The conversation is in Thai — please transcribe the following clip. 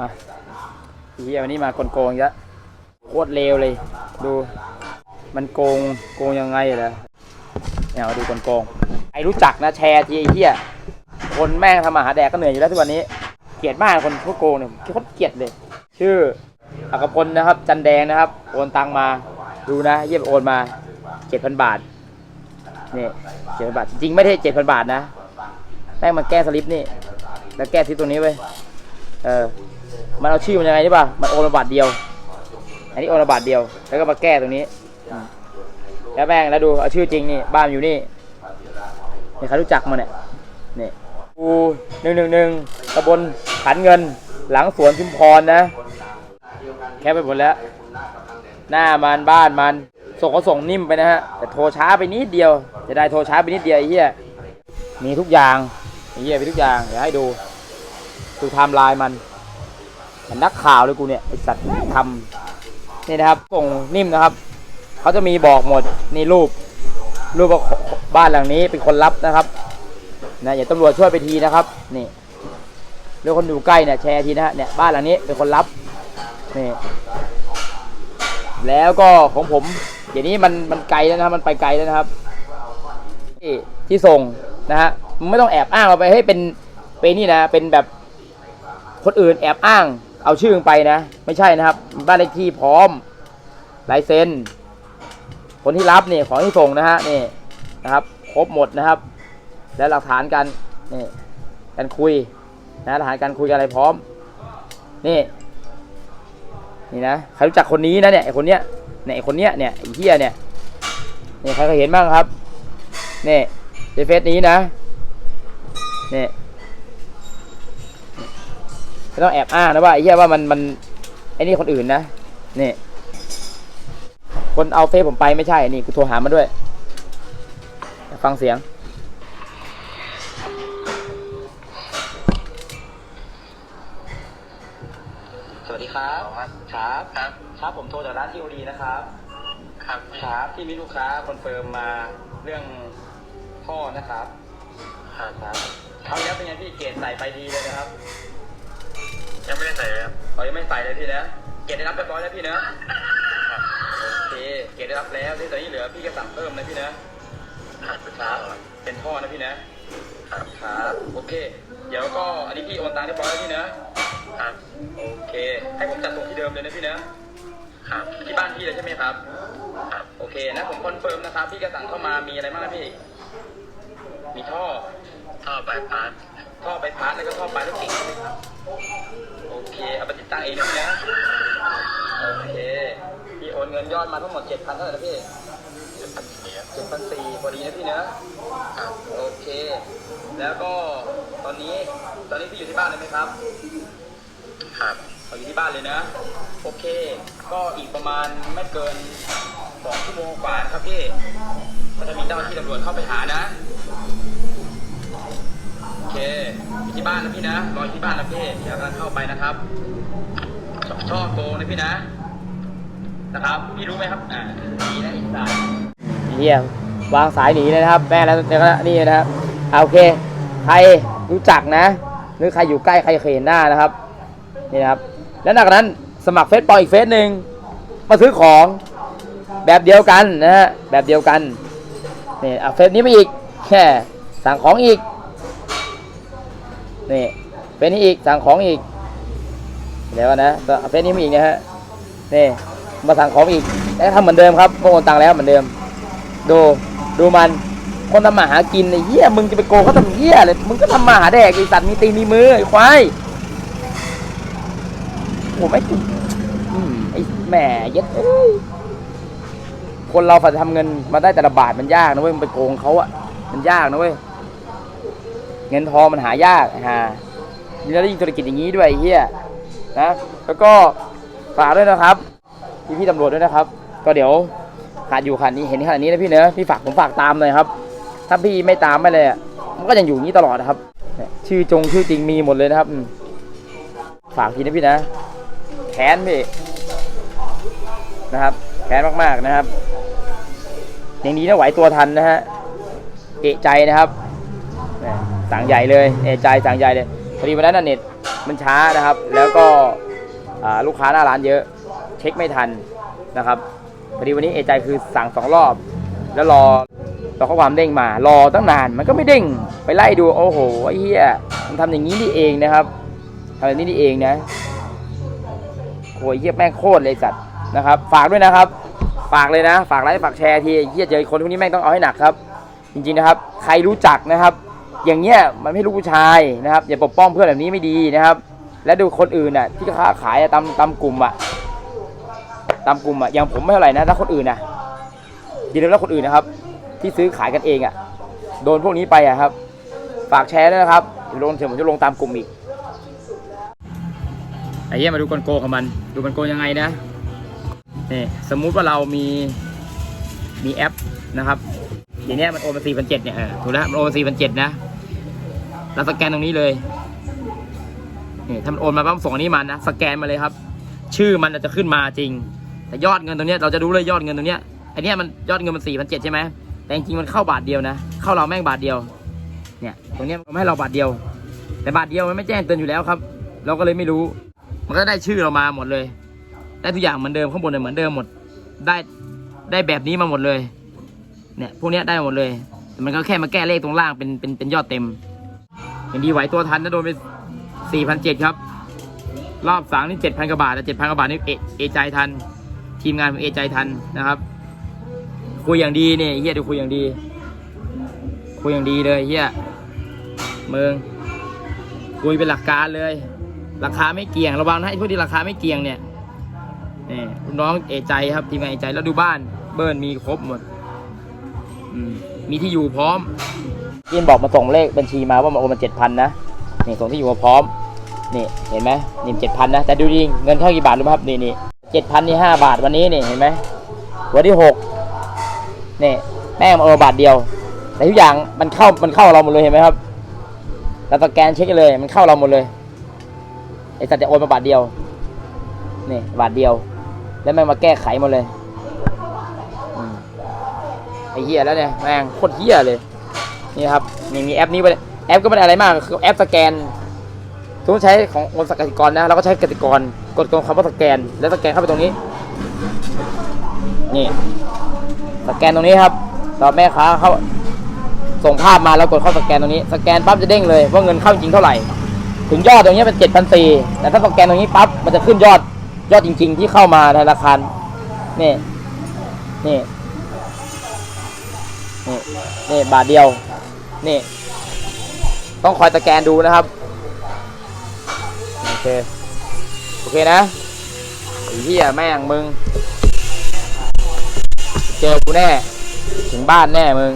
มาเฮียวันนี้มากลโกงๆอีกแล้วโคตรเลวเลย ดูมันโกงโกงยังไงเหรอเนี่ยมาดูกลโกงไอรู้จักนะแชร์ทีไอ้เฮียคนแม่งทำมาหาแดกก็เหนื่อยอยู่แล้วทุกวันนี้เกลียดมากคนพวกโกงเนี่ยโคตรเกลียดเลย ชื่ออักพลนะครับ จันแดงนะครับโอนตังมาดูนะเยียโอนมาเจ็ดพันบาทนี่เจ็ดพันบาทจริงไม่ได้เจ็ดพันบาทนะแม่งมาแก้สลิปนี่ แล้วแก้ที่ตรงนี้ไว้เออ มันเอาชื่อมันยังไงใช่ป่ะ มันโอนมาบาทเดียว อันนี้โอนมาบาทเดียว แล้วก็มาแก้ตรงนี้ แล้วแม่งแล้วดูเอาชื่อจริงนี่ บ้านอยู่นี่นี่ใครรู้จักมันเนี่ย นี่กูหนึ่งหนึ่งหนึ่งตำบลขันเงิน หลังสวนชุมพรนะ แค่ไปหมดแล้ว หน้ามันบ้านมัน ส่งเขาส่งนิ่มไปนะฮะ แต่โทรช้าไปนิดเดียว จะได้โทรช้าไปนิดเดียวไอ้เหี้ย มีทุกอย่างไอ้เหี้ยมีทุกอย่าง เดี๋ยวให้ดูดูไทม์ไลน์มัน มันนักข่าวเลยกูเนี่ยไอสัตว์ทำนี่นะครับส่งนิ่มนะครับเขาจะมีบอกหมดนี่รูป รูปว่าบ้านหลังนี้เป็นคนรับนะครับนะอย่าตำรวจช่วยไปทีนะครับ นี่เรื่อคนอยู่ใกล้เนี่ยแชร์ทีนะฮะเนี่ยบ้านหลังนี้เป็นคนรับนี่แล้วก็ของผมเดี๋ยวนี้มันมันไกลแล้วนะครับมันไปไกลแล้วนะครับ ที่ที่ส่งนะฮะมึงไม่ต้องแอบอ้างเอาไปให้เป็นเป็นนี่นะเป็นแบบคนอื่นแอบอ้าง เอาชื่อมึงไปนะ ไม่ใช่นะครับ บ้านเลขที่พร้อมลายเซ็นคนที่รับเนี่ยของที่ส่งนะฮะนี่นะครับ ครบหมดนะครับ และหลักฐานการนี่การคุยนะหลักฐานการคุยกันอะไรพร้อม นี่นี่นะใครรู้จักคนนี้นะเนี่ยไอคนเนี้ยเนี่ยไอคนเนี้ยเนี่ยไอเฮียเนี่ยนี่ใครเคยเห็นบ้างครับนี่ในเฟซนี้นะนี่ ไม่ต้องแอบอ้างนะว่าไอ้เหี้ยว่ามันมันไอ้นี่คนอื่นนะนี่ คนเอาเฟซผมไปไม่ใช่นี่กูโทรหามันด้วย ฟังเสียง สวัสดีครับ ครับ ครับ ครับผมโทรจากร้านที่โอดีนะครับ ครับ ครับที่มีลูกค้าคอนเฟิร์มมาเรื่องท่อนะครับ ครับครับเขาวนี้เป็นไงพี่เกรดใส่ไปดีเลยนะครับ ยังไม่ได้ใส่เลยครับเขายังไม่ใส่เลยพี่นะ เกรดได้รับเรียบร้อยแล้วพี่นะ โอเค เกรดได้รับแล้วที่ตอนนี้เหลือพี่ก็สั่งเพิ่มนะพี่นะครับครับเป็นท่อนะพี่นะครับโอเค เดี๋ยวก็อันนี้พี่โอนตังค์เรียบร้อยแล้วพี่นะ ครับโอเค ให้ผมจัดส่งที่เดิมเลยนะพี่นะ ครับที่บ้านพี่เลยใช่ไหมครับ ครับ โอเคนะผมคอนเฟิร์มนะครับ พี่ก็สั่งเข้ามามีอะไรบ้างนะพี่ มีท่อ ท่อใบพาสท่อใบพัดแล้วก็ท่อปลายลูกกิ่ง โอเค เอาไปติดตั้งเองนะพี่นะ โอเค พี่โอนเงินยอดมาทั้งหมดเจ็ดพันเท่าไหร่นะพี่จะปัดเสียเจ็ดพันสี่พอดีนะพี่นะครับโอเค แล้วก็ตอนนี้ ตอนนี้พี่อยู่ที่บ้านเลยไหมครับ ครับเอาอยู่ที่บ้านเลยนะ โอเค ก็อีกประมาณไม่เกินสองชั่วโมงกว่านะครับพี่ ก็จะมีเจ้าหน้าที่ตำรวจเข้าไปหานะ โอเคอยู่ที่บ้านนะพี่นะ รออยู่ที่บ้านนะพี่เดี๋ยวกำลังเข้าไปนะครับชอบชอโกงนะพี่นะ นะครับ พี่รู้ไหมครับ อ่าดีนะอีสานเฮียวางสายหนีเลยนะครับ แม่แล้วแล้วก็นี่นะครับเอาโอเค ใครรู้จักนะ หรือใครอยู่ใกล้ใครเคยเห็นหน้านะครับ นี่นะครับ แล้วนอกจากนั้นสมัครเฟซปอมอีกเฟซหนึ่งมาซื้อของแบบเดียวกันนะฮะแบบเดียวกันนี่เอาเฟซนี้ไปอีกแค่สั่งของอีก นี่เฟซนี้อีกสั่งของอีกเดี๋ยวนะเอาเฟซนี้มาอีกนะฮะนี่มาสั่งของอีกแล้วทำเหมือนเดิมครับก็โอนตังค์แล้วเหมือนเดิม ดูดูมันคนทำมาหากินไอ้เหี้ยมึงจะไปโกงเขาทำเหี้ยเลยมึงก็ทำมาหาแดกไอ้สัตว์มีตีนมีมือไอ้ควายผมไม่อืมไอ้แหม่เย็ดคนเราฝันทำเงินมาได้แต่ละบาทมันยากนะเว้ยมันไปโกงเขาอะมันยากนะเว้ย เงินทองมันหายากหาแล้วยิ่งธุรกิจอย่างนี้ด้วยเฮียนะแล้วก็ฝากด้วยนะครับพี่พี่ตำรวจด้วยนะครับ ก็เดี๋ยวขาดอยู่ขาดนี้เห็นขนาดนี้นะพี่เนอะพี่ฝากผมฝากตามเลยครับ ถ้าพี่ไม่ตามไม่เลยมันก็ยังอยู่อย่างนี้ตลอดนะครับ ชื่อจงชื่อจริงมีหมดเลยนะครับ ฝากทีนะพี่นะแค้นพี่นะครับแค้นมากๆนะครับ อย่างนี้นะไหวตัวทันนะฮะเอะใจนะครับ สั่งใหญ่เลยเอใจสั่งใหญ่เลยพอดีวันนั้นเน็ตมันช้านะครับ แล้วก็ลูกค้าหน้าร้านเยอะเช็คไม่ทันนะครับพอดีวันนี้เอใจคือสั่งสองรอบ แล้วรอรอข้อความเด้งมา รอตั้งนานมันก็ไม่เด้งไปไล่ดูโอ้โหไอ้เหี้ยมันทำอย่างนี้นี่เองนะครับทำแบบนี้นี่เองนะโอ้ยเหี้ยแม่งโคตรเลยสัตว์นะครับ ฝากด้วยนะครับ ฝากเลยนะ ฝากไลค์ฝากแชร์ทีเหี้ยเจอคนพวกนี้แม่งต้องเอาให้หนักครับ จริงๆนะครับ ใครรู้จักนะครับ อย่างเงี้ยมันไม่รู้ผู้ชายนะครับ อย่าปกป้องเพื่อนแบบนี้ไม่ดีนะครับ และดูคนอื่นน่ะที่ค้าขายตามตามกลุ่มอะตามกลุ่มอะอย่างผมไม่เท่าไหร่นะถ้าคนอื่นนะอย่าลืมแล้วคนอื่นนะครับ ที่ซื้อขายกันเองอะ โดนพวกนี้ไปอะครับ ฝากแชร์ด้วยนะครับเดี๋ยวลงเดี๋ยผมจะลงตามกลุ่มอีกไอ้เหี้ยมาดูกลโกของมัน ดูมันโกยังไงนะนี่สมมุติว่าเรามีมีแอปนะครับทีเนี้ยมันโอนมาสี่พันเจ็ดเนี่ยถูกแล้วมันโอนมาสี่พันเจ็ดนะ เราสแกนตรงนี้เลยนี่ถ้ามันโอนมาปั๊บส่งอันนี้มานะสแกนมาเลยครับ ชื่อมันจะขึ้นมาจริง แต่ยอดเงินตรงเนี้ยเราจะรู้เลยยอดเงินตรงเนี้ยไอเนี้ยมันยอดเงินมันสี่พันเจ็ดใช่ไหมแต่จริงๆมันเข้าบาทเดียวนะ เข้าเราแม่งบาทเดียวเนี่ยตรงเนี้ยมันให้เราบาทเดียว แต่บาทเดียวมันไม่แจ้งเตือนอยู่แล้วครับ เราก็เลยไม่รู้ มันก็ได้ชื่อเรามาหมดเลย ได้ทุกอย่างเหมือนเดิมข้างบนเนี่ยเหมือนเดิมหมดได้ได้แบบนี้มาหมดเลย เนี่ยพวกเนี้ยได้หมดเลย แต่มันก็แค่มาแก้เลขตรงล่างเป็นเป็นเป็นยอดเต็ม อย่างดีไหวตัวทันนะโดนไปสี่พันเจ็ดครับ รอบสามนี่เจ็ดพันกว่าบาทแต่เจ็ดพันกว่าบาทนี่เอใจทัน ทีมงานผมเอใจทันนะครับ คุยอย่างดีเนี่ยเฮียดูคุยอย่างดี คุยอย่างดีเลยเฮียเมืองคุยเป็นหลักการเลย ราคาไม่เกี่ยงระวังนะไอ้พวกที่ราคาไม่เกี่ยงเนี่ยนี่ลูกน้องเอใจครับทีมงานเอใจแล้วดูบ้าน เบิร์นมีครบหมดอืมีที่อยู่พร้อม ยินบอกมาส่งเลขบัญชีมาว่ามาโอนมาเจ็ดพันนะนี่ส่งที่อยู่มาพร้อมนี่เห็นไหมนี่เจ็ดพันนะแต่ดูดิเงินเข้ากี่บาทรู้ไหมครับนี่นี่เจ็ดพันนี่ห้าบาทวันนี้นี่เห็นไหมวันที่หกนี่แม่งมาโอนบาทเดียวแต่ทุกอย่างมันเข้ามันเข้าเราหมดเลยเห็นไหมครับเราสแกนเช็คเลยมันเข้าเราหมดเลยไอ้สัตว์จะโอนมาบาทเดียวนี่บาทเดียว แล้วแม่งมาแก้ไขหมดเลยไอ้เหี้ยแล้วเนี่ยแม่งโคตรเหี้ยเลย นี่ครับนี่มีแอปนี้ไปแอปก็ไม่ได้อะไรมากคือแอปสแกนสมมติใช้ของโอนสกติกรนะเราก็ใช้กติกรกดตรงคำว่าสแกน แล้วสแกนเข้าไปตรงนี้ นี่ สแกนตรงนี้ครับตอนแม่ค้าเขาส่งภาพมาแล้วกดเข้าสแกนตรงนี้ สแกนปั๊บจะเด้งเลยว่าเงินเข้าจริงเท่าไหร่ ถึงยอดตรงนี้เป็นเจ็ดพันสี่แต่ถ้าสแกนตรงนี้ปั๊บมันจะขึ้นยอดยอดจริง ๆ ที่เข้ามาในธนาคารนี่นี่นี่นี่บาทเดียว นี่ ต้องคอยสแกนดูนะครับ โอเค โอเคนะไอ้เหี้ยแม่งมึง เจอกูแน่ ถึงบ้านแน่มึง